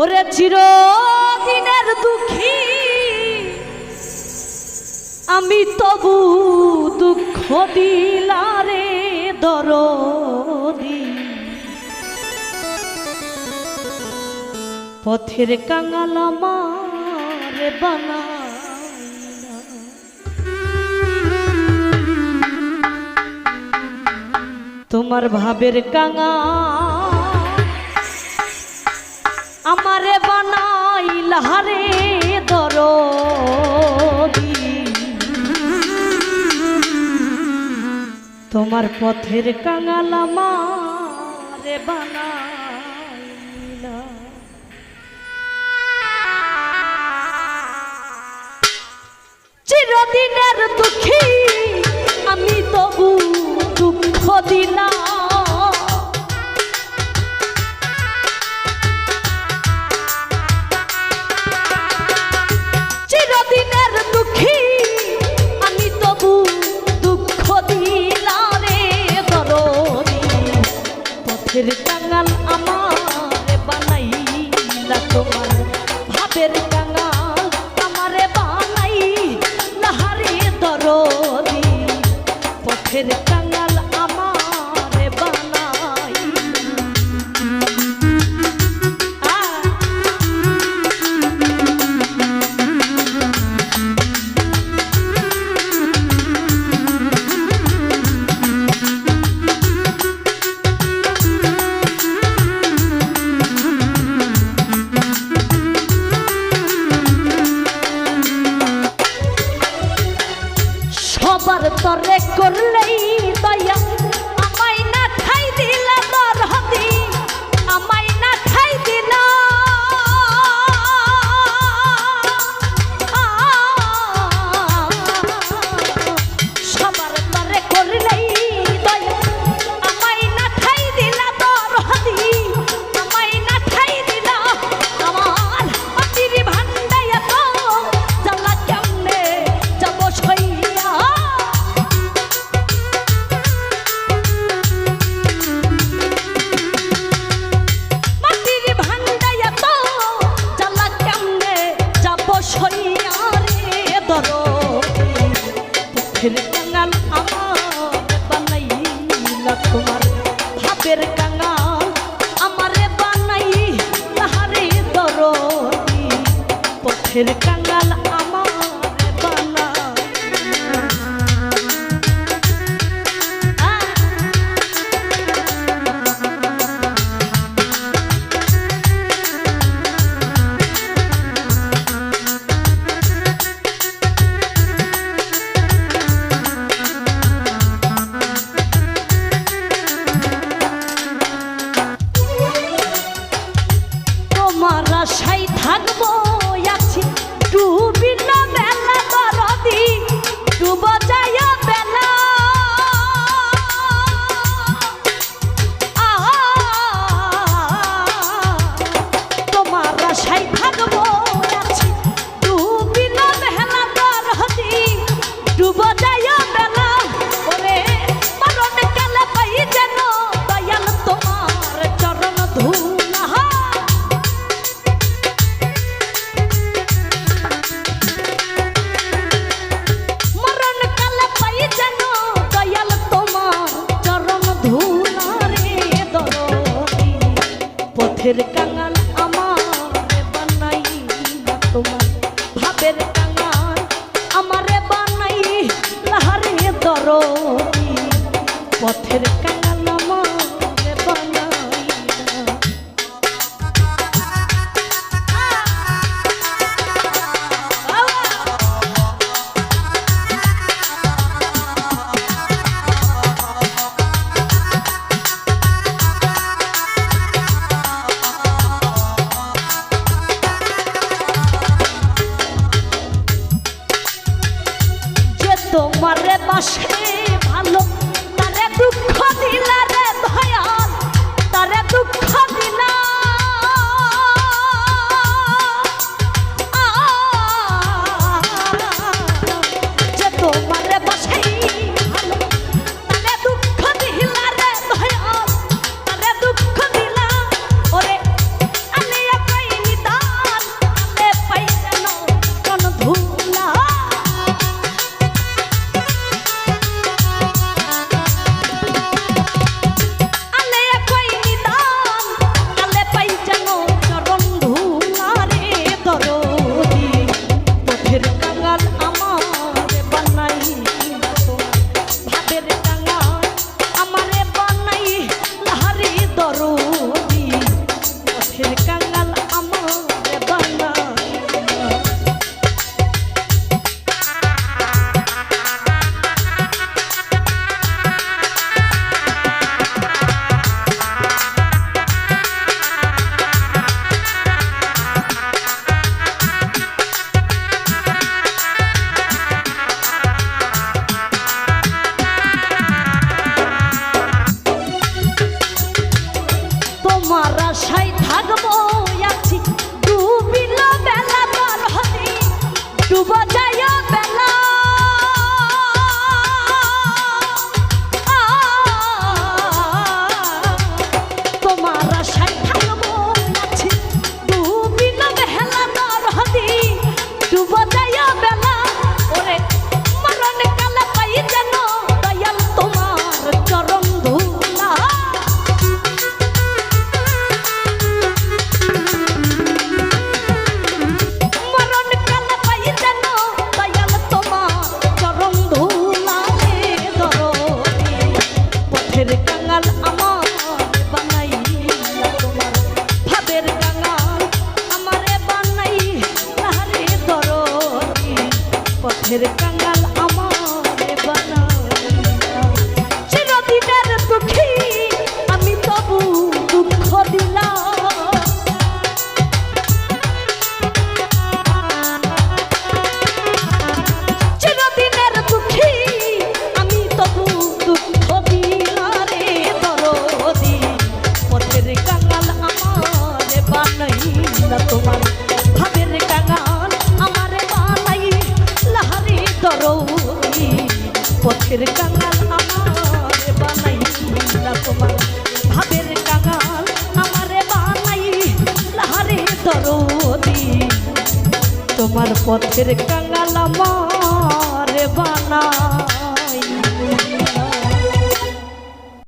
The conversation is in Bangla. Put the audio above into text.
ওরে চিরদিনের দুঃখী। আমি তবু দুঃখ দিলারে দরদি। পথের কাঙাল আমার বানাইলা। তোমার ভাবের কাঙা আমারে বানাইলা রে দরদি। তোমার পথের কাঙাল আমারে বানাইলা। চিরদিনের দুঃখী আমি তবু দুঃখ দিলাম। পথের কাঙাল আমার বানাইলা তোমার। ভাবের কাঙাল আমারে বানাই লাহারে দরদি। পথের কাঙাল আমার বানাই তরে করলেই দয়া। পথের কাঙাল আমার বানাইলা তোমার ভাবের কাঙাল আমারে বানাই তাহারে দরদি। পথের কাঙাল ভাবের কাঙাল আমারে বানাই লাহারে পথের কাঙাল başka ভাবের কাঙাল আমার বানাই তোমার। ভাবের কাঙাল আমারে বানাই লাহারে দরদি। তোমার পথের কাঙাল আমার